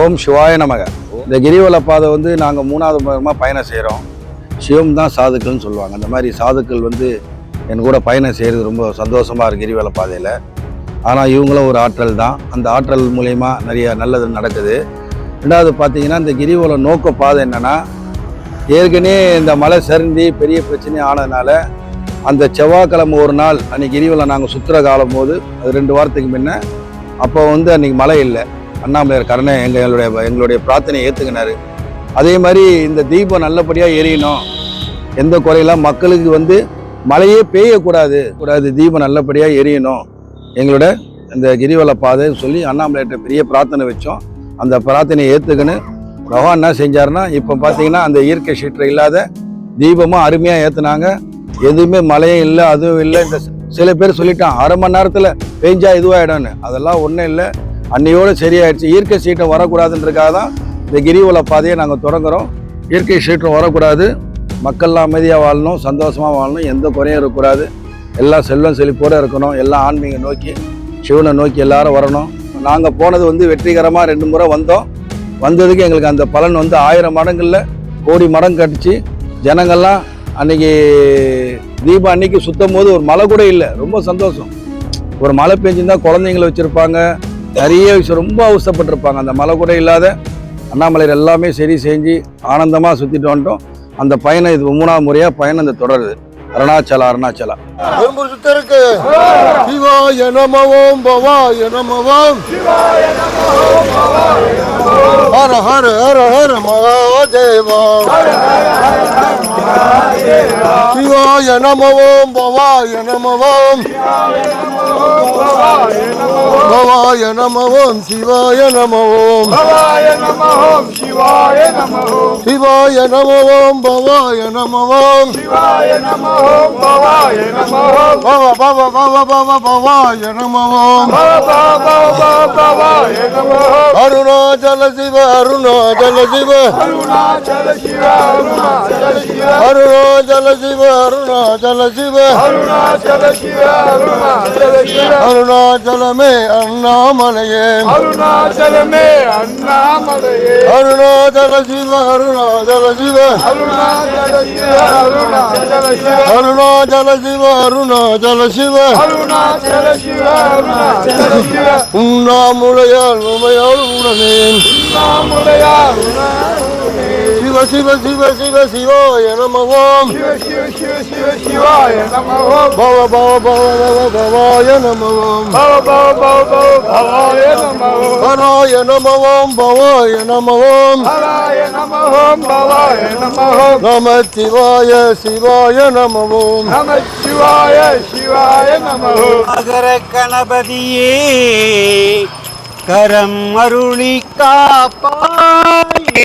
ஓம் சிவாய நமக. இந்த கிரிவல பாதை வந்து நாங்கள் மூணாவது முறைமாக பயணம் செய்கிறோம் சிவம் தான் சாதுக்கள்னு சொல்லுவாங்க. அந்த மாதிரி சாதுக்கள் வந்து என் கூட பயணம் செய்கிறது ரொம்ப சந்தோஷமாக இருக்குது கிரிவல பாதையில். ஆனால் இவங்களும் ஒரு ஆற்றல் தான். அந்த ஆற்றல் மூலயமா நிறைய நல்லது நடக்குது. ரெண்டாவது பார்த்தீங்கன்னா இந்த கிரிவல நோக்க பாதை என்னென்னா ஏற்கனவே இந்த மலை சரிந்தி பெரிய பிரச்சனை ஆனதுனால அந்த செவ்வாய்க்கிழமை ஒரு நாள் அன்றைக்கி கிரிவலம் நாங்கள் சுற்றுற காலம் போது அது ரெண்டு வாரத்துக்கு முன்ன அப்போ வந்து அன்றைக்கி மழை இல்லை. அண்ணாமலையார் கருணை எங்களுடைய எங்களுடைய பிரார்த்தனையை ஏற்றுக்கினாரு அதே மாதிரி இந்த தீபம் நல்லபடியாக எரியணும். எந்த குறையெல்லாம் மக்களுக்கு வந்து மழையே பெய்யக்கூடாது கூடாது தீபம் நல்லபடியாக எரியணும். எங்களோட இந்த கிரிவல பாதைன்னு சொல்லி அண்ணாமலையிட்ட பெரிய பிரார்த்தனை வச்சோம். அந்த பிரார்த்தனையை ஏற்றுக்கின்னு பகவான் என்ன செஞ்சாருன்னா இப்போ பார்த்தீங்கன்னா அந்த இயற்கை சீற்றம் இல்லாத தீபமும் அருமையாக ஏற்றுனாங்க எதுவுமே மழையும் இல்லை அதுவும் இல்லை. இந்த சில பேர் சொல்லிட்டான் அரை மணி நேரத்தில் பெஞ்சா இதுவாகிடும்னு அதெல்லாம் ஒன்றும் இல்லை. அன்னையோடு சரியாயிடுச்சு. இயற்கை சீற்றம் வரக்கூடாதுன்றதுக்காக தான் இந்த கிரிவல பாதையை நாங்கள் தொடங்குறோம். இயற்கை சீற்றம் வரக்கூடாது. மக்கள்லாம் அமைதியாக வாழணும் சந்தோஷமாக வாழணும். எந்த குறையும் இருக்கக்கூடாது. எல்லாம் செல்வம் செழிப்போடு இருக்கணும். எல்லாம் ஆன்மீகம் நோக்கி சிவனை நோக்கி எல்லாரும் வரணும். நாங்கள் போனது வந்து வெற்றிகரமாக ரெண்டு முறை வந்தோம். வந்ததுக்கு எங்களுக்கு அந்த பலன் வந்து ஆயிரம் மடங்களில் கோடி மடம் கட்டிச்சு. ஜனங்கள்லாம் அன்னைக்கு தீபம் அன்னைக்கு சுத்தம் போது ஒரு மழை கூட இல்லை. ரொம்ப சந்தோஷம். ஒரு மழை பெஞ்சிருந்தால் குழந்தைங்கள வச்சுருப்பாங்க. நிறைய விஷயம். ரொம்ப அவசரப்பட்டிருப்பாங்க. அந்த மழை கூட இல்லாத அண்ணாமலையில் எல்லாமே சரி செஞ்சு ஆனந்தமாக சுற்றிட்டு வந்துட்டோம். அந்த பயணம் இது மூணாவது முறையாக பயணம் இந்த தொடருது. அருணாச்சலா அருணாச்சலா. சுத்தருக்கு சிவாய நமவோம் பவாய நமவோம். ஹர ஹர ஹர. శివాయ నమో భవాయ నమో భవాయ నమో శివాయ నమో శివాయ నమో భవాయ నమో భవాయ నమో అరుణాచల శివ అరుణాచల శివ అరుణాచల శివ అరుణాచల శివ అరుణా அருணாச்சல சிவ அருணாச்சல சிவ அருணாச்சல சிவ அருணாச்சலமே அண்ணாமலையே. அருணாச்சலமே அண்ணாமலையே. அருணாச்சல சிவ அருணாச்சல சிவ அருணாச்சல சிவ அருணாச்சல சிவ அருணாச்சல சிவ அருணாச்சல சிவ அருணாச்சல சிவ அருணாச்சல சிவ உண்ணாமுலையால் உமையால் உடனே நாமுடையார் சிவ சிவ சிவ சிவ சிவாய நமவோம் சிவ சிவ சிவ சிவ சிவாய நமோ பவ பவ பவ பவ பவாய நமவோம் பவ பவ பவ பவ பவாய நமோ ஹராய நமவோம் பவாய நமவோம் ஹராய நமோ பவாய நமோ நம சிவாய சிவாய நமவோம் நம சிவாய சிவாய நமோ அகர கணபதியே கரம் அருளி காப்பாயே.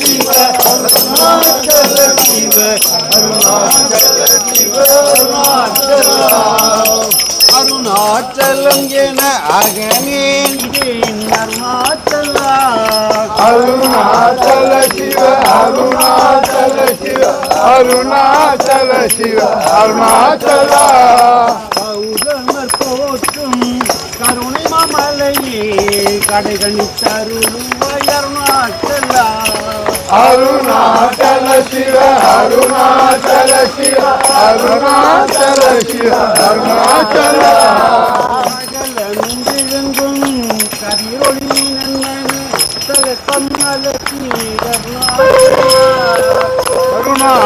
అరుణాచల శివ అరుణాచల శివ అరుణాచల போற்றும் கருணை மலையே கடைகணித்தருள் அருணாச்சலா அருணாச்சல சிவ அருணாச்சல சிவ அருணாச்சல சிவ அருணாச்சலா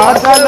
ఆకల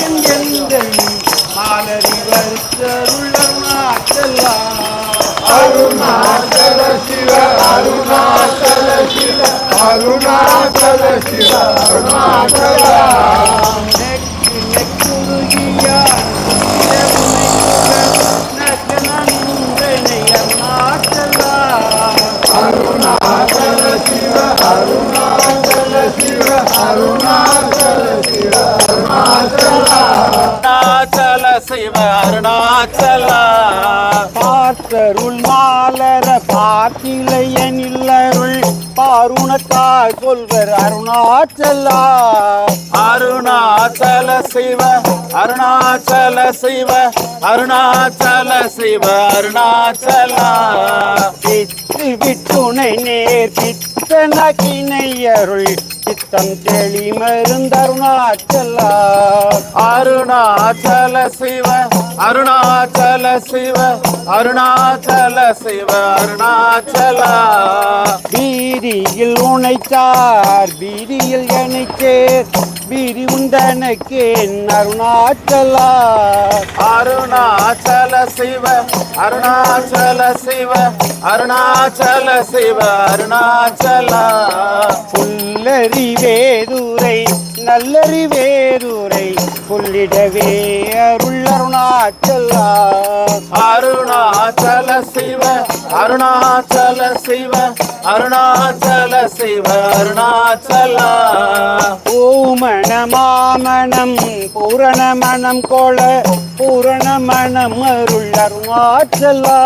啊，阿妈的。அருணாச்சல சிவ அருணாச்சல சிவ அருணாச்சல சிவ அருணாச்சலா. பித்து விட்டுணை நேர் பித்தனகினையருள் சித்தம் தெளி மருந்தருணாச்சலா. அருணாச்சல சிவ அருணாச்சல சிவ அருணாச்சல சிவ அருணாச்சலா. பீதியில் உனைத்தார் பீதியில் எனக்கேர் பீதி உண்டனக்கே அருணாச்சலா. அருணாச்சல சிவ அருணாச்சல சிவ அருணாச்சல சிவ அருணாச்சலா. புல்லறிவேதுரை நல்லறிவேதுரை புல்லிடவே அருள் அருணாச்சலா. அருணாச்சல சிவ அருணாச்சல சிவ அருணாச்சல சிவ அருணாச்சலா. பூமண மாமணம் பூரண மணம் கோள பூரண மணம் அருள் அருணாச்சலா.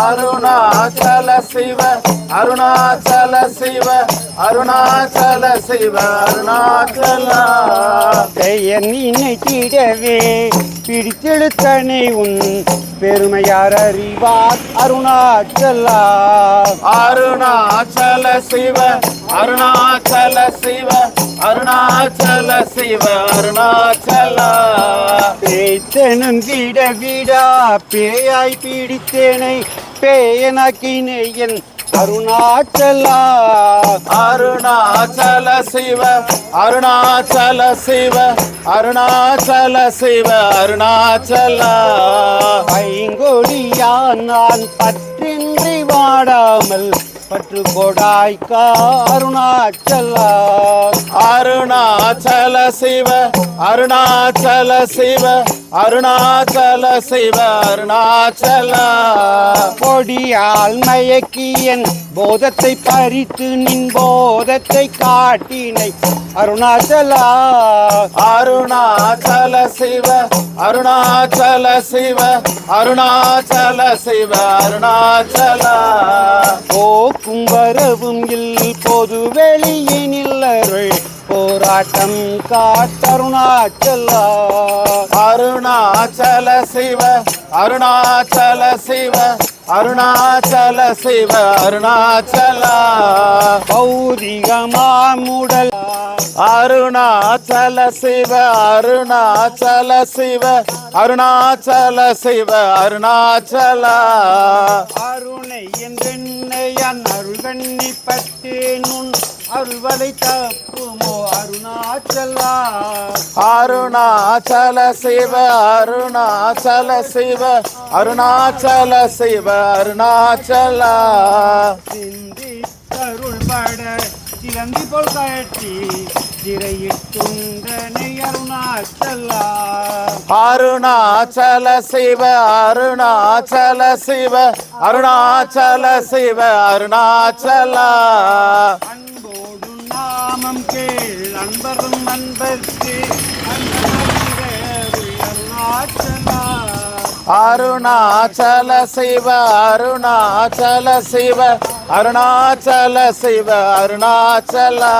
அருணாச்சல சிவ அருணாச்சல சிவ அருணாச்சல சிவ அருணாச்சலா. பெயர் நினைத்திடவே பிடித்தெழுத்தனை உன் பெருமையார் அறிவார் அருணாச்சலா. அருணாச்சல சிவ அருணாச்சல சிவ அருணாச்சல சிவ அருணாச்சலா. பேய்த்தனும் விட விடா பேயாய் பிடித்தேனை பேயனாக்கினே என் அருணாச்சலா. அருணாச்சல சிவ அருணாச்சல சிவ அருணாச்சல சிவ அருணாச்சலா. ஐங்கொடியான் நான் பற்றின்றி வாடாமல் பற்று கொடாய்க்கா அருணாச்சலா. அருணாச்சல சிவ அருணாச்சல சிவ அருணாச்சல சிவ அருணாச்சலா கொடியால் மயக்கியன் போதத்தை பறித்து நின் போதத்தை காட்டினை. அருணாச்சலா. அருணாச்சல சிவ அருணாச்சல சிவ அருணாச்சல சிவ அருணாச்சலா போக்கும் வரவும் இல் பொது வெளியினில் அருள். போராட்டம் காட்டருணாச்சலா அருணாச்சல சிவ அருணாச்சல சிவ அருணாச்சல சிவ அருணாச்சலா. பௌதிகமா பௌதிகமாமுடல் அருணாச்சல சிவ அருணாச்சல சிவ அருணாச்சல சிவ அருணாச்சலா. அருணை என்றென்னையான் அருள் கண்ணி பட்டேன் அருள்வலை தப்புமோ அருணாச்சலா அருணாச்சல சிவ அருணாச்சல சிவ அருணாச்சல சிவ அருணாச்சலா சிந்தி அருள் சிலந்தி போல் கட்டி அருணாச்சல சிவ அருணாச்சல சிவ அருணாச்சல சிவ அருணாச்சலா. நாமம் கேள் அன்பரும் அன்பர்க்கு அருணாச்சலா சிவ அருணாச்சல சிவ அருணாச்சல சிவ அருணாச்சலா.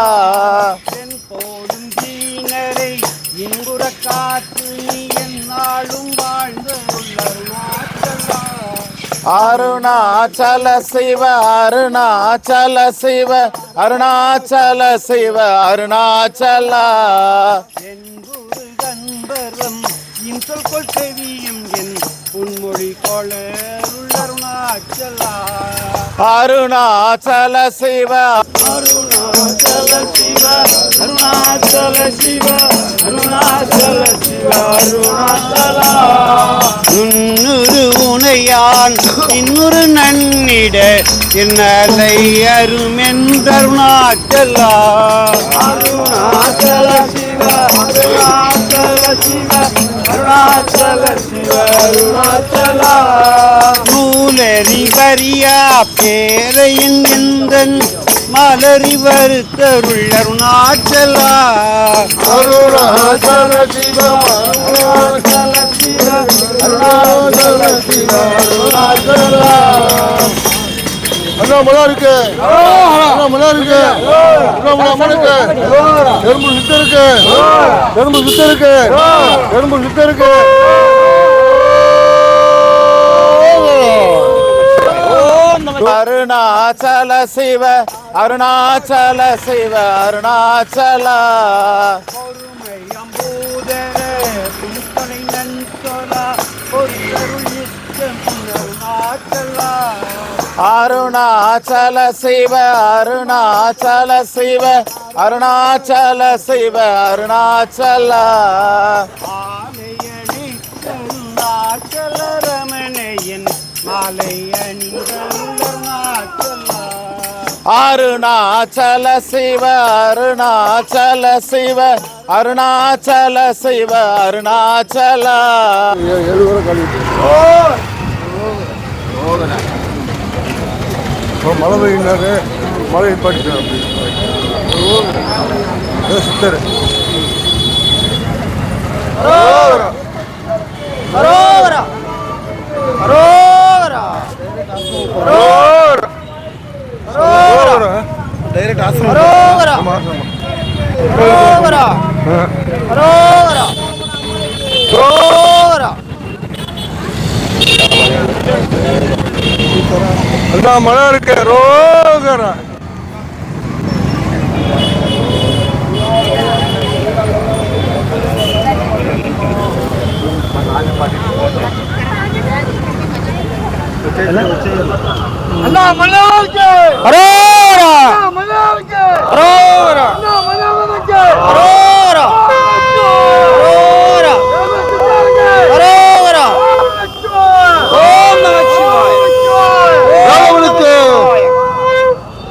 போடும் தீனரை இன்புற காற்று நீ என்னாலும் வாழ்ந்த அருணாச்சலா அருணாச்சல சிவ அருணாச்சல சிவ அருணாச்சல சிவ அருணாச்சலா. என்புரு கண்பரம் இன்சொல் கொள் செவியும் என் உன்மொழி அருணாச்சலா அருணாச்சலா. அருணாச்சல சிவ. அருணாச்சல சிவ அருணாச்சல சிவ அருணாச்சல சிவ அருணாச்சலா முன்னூறு உனையான் இன்னொரு நன்னிட என்னலை அருமென்றருணாச்சலா அருணாச்சல சிவ அருணாச்சல சிவ அருணாச்சல சிவ அருணாச்சலா. நூலறி வரியா பேரையின் எந்தன் மலறிவர் வருத்தருள் அருணாச்சலா. அருணாச்சல சிவ அருணாச்சல சிவ அருணாச்சல சிவ அருணாச்சலா அண்ணா மலா இருக்கு அண்ணா மலா இருக்கு அண்ணா மலா இருக்கு எறும்பு சுத்த இருக்கு எறும்பு சுத்த இருக்கு எறும்பு சுத்த இருக்கு அருணாச்சல சிவ அருணாச்சல சிவ அருணாச்சல. அருணாச்சலா அருணாச்சல சிவ அருணாச்சல சிவ அருணாச்சல சிவ அருணாச்சல. ஆலையணி அருணாச்சல ரமணையன் மாலை அருணாச்சல சிவ அருணாச்சல சிவ அருணாச்சல சிவ அருணாச்சல. மழை பெய்யினாரு மழை படிச்சார் சித்தர். அரோகரா அரோகரா அரோகரா அரோகரா அண்ணா மழை இருக்கு. ரோகரா அண்ணா மல்லாவுக்கு அரோகரா மலையாளுக்கு அரோகரா அண்ணா மலையாளுக்கு அரோகரா அரோகரா அரோகரா ஓம் நமச்சிவாய வேளவனுக்கு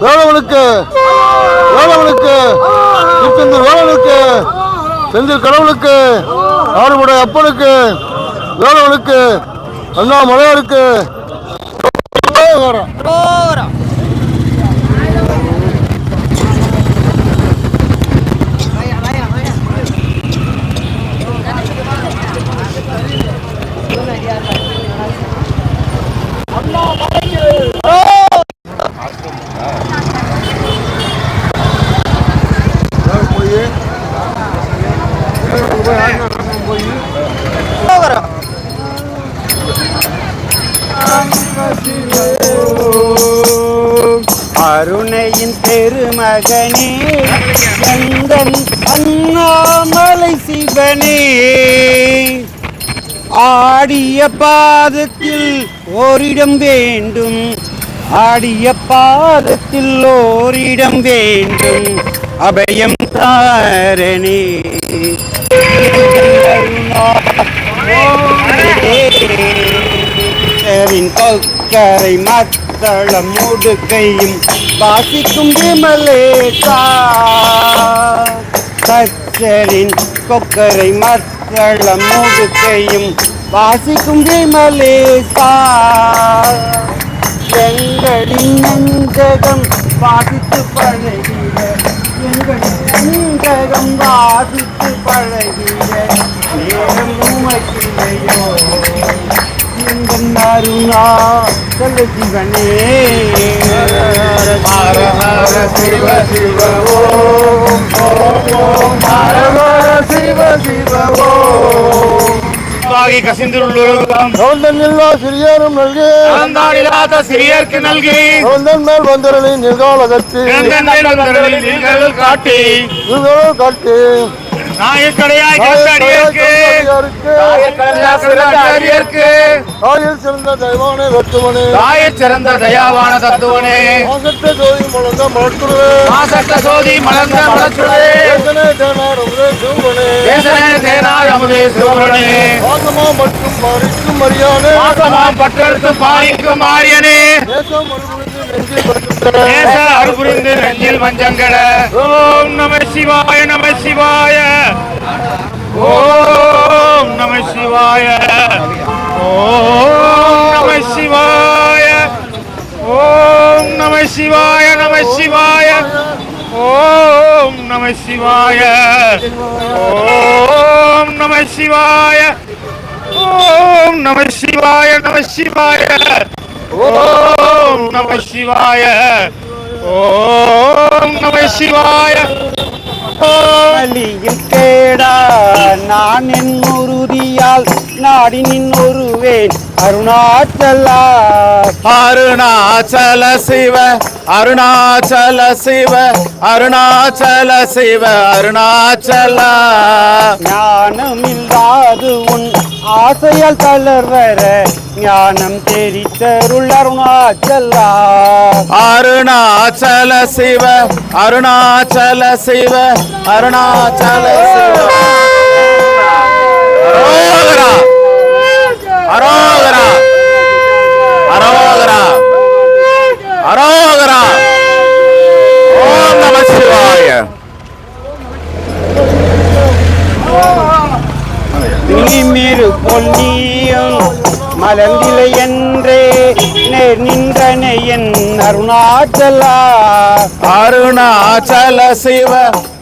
வேளவனுக்கு வேளவனுக்கு திருச்செந்தூர் வேளவனுக்கு செந்தில் கடவுளுக்கு ஆறுபடை அப்பனுக்கு வேலவனுக்கு அண்ணா மலையாளுக்கு வரோம் அரோகரா போய் போய் அரோகரா அருணையின் பெருமகனே எந்தன் அண்ணாமலை சிவனே. ஆடிய பாதத்தில் ஓரிடம் வேண்டும் ஆடிய பாதத்தில் ஓரிடம் வேண்டும் அபயம் தாரணே. கருணா கொக்கரை மத்தளம் முடுக்கையும் வாசிக்கும் விமலேசா கச்சரின் கொக்கரை மத்தளம் முடுக்கையும் வாசிக்கும் விமலேசா எங்களின் நெஞ்சகம் வாசித்து பழகிட எங்களின் நெஞ்சகம் வாசித்து பழகிட நேரம் உமைக்கில்லையோ? எங்கள் அருணா சொல்ல சிவனே. ஹர ஹர சிவ சிவ ஓம் ஹர ஹர சிவ சிவ ஓம் சிறியரும் நல்கி. சிறியர்க்கு நல்கி. மேல் வந்தரலின் நிர்காலகத்து. நீங்கள் காட்டி காட்டி நாயக்கடையாய் அடியேற்கு தாயில் சிறந்த தெய்வானே வெட்டுவனே தாயச் சிறந்த தயாவான தத்துவனே மாசற்ற ஜோதி முழங்க மலர்த்துருவே மாசற்ற சோதி மலர்ந்த மலச்சுவே தேசனே தேனார் அமுதே சிவனே தேசனே தேனாய் அமுதே சிவனே பாசமா மற்றும் மாறிக்கும் மரியாதை மாசமாம் பற்றெடுத்து மாரியனே தேசம் மறுபடிந்து நெஞ்சில் பட்டுத்தர நெஞ்சில் மஞ்சங்கட. ஓம் நம சிவாய நம சிவாய. ஓம் நம சிவாய. ஓம் நம சிவாய. ஓம் நம சிவாய நம சிவாய. ஓம் நம சிவாய. ஓம் நம சிவாய. ஓம் நம சிவாய நம சிவாய. ஓம் நம சிவாய. ஓம் நம சிவாய. ஓம் வழியில் கேடா நான் என் உறுதியால் நாடி நின் ஒருவேன் அருணாச்சலா. அருணாச்சல சிவ அருணாச்சல சிவ அருணாச்சல சிவ அருணாச்சலா. ஞானமில்லாது உன் ஆசையால் தளர்வர ஞானம் தெரித்தருள் அருணாச்சலா. அருணாச்சல சிவ அருணாச்சல சிவ அருணாச்சல சிவ. அருணாச்சல சிவ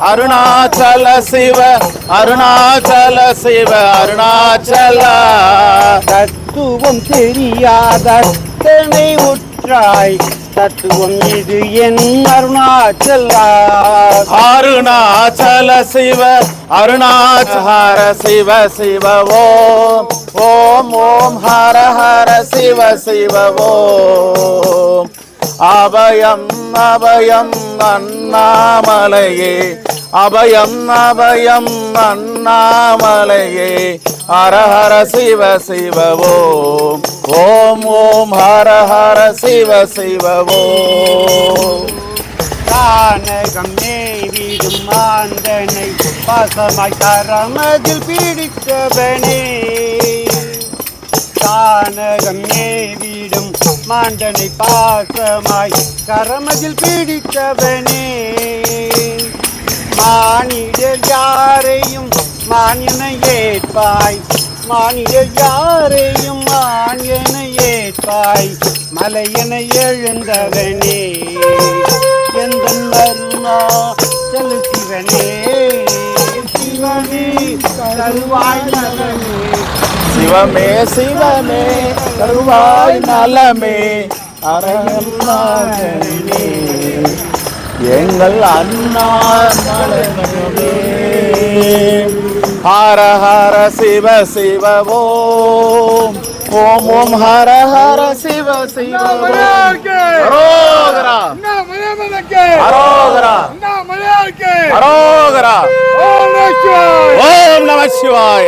அருணாச்சல சிவ அருணாச்சல சிவ அருணாச்சலா. தத்துவம் தெரியாத தனை உற்றாய் தத்துவம் இது என் அருணாச்சலா. அருணாச்சல சிவ அருணாச்சர சிவ சிவ ஓம் ஓம் ஓம் ஹர ஹர சிவ சிவ ஓம். அபயம் அபயம் அண்ணாமலையே. அபயம் அபயம் அண்ணாமலையே. ஹரஹர சிவ சிவ ஓம். ஓம் ஓம் ஹரஹர சிவ சிவ ஓம். தானகம் நேவிடும் மாந்தனை பாசமாய் தரமதில் பிடித்தவனே. கானகம் நேவிடும் மாண்டனை பாசமாய் கரமதில் பிடித்தவனே. மானிடர் யாரையும் மானியனை ஏற்பாய் மானிடர் யாரையும் மானியனை ஏற்பாய் மலையனை எழுந்தவனே. எந்த மருமா செலுத்திவனே. சிவனே சிவனே தருவாய் நலனே. சிவமே சிவமே தருவாய் நலமே அரணே எங்கள் அண்ணா ஹர ஹர சிவ சிவ ஓம். ஓம் ஓம் ஹர ஹர சிவ சிவ. அரோகரா. அரோகரா. அரோகரா. ஓம் நம சிவாய.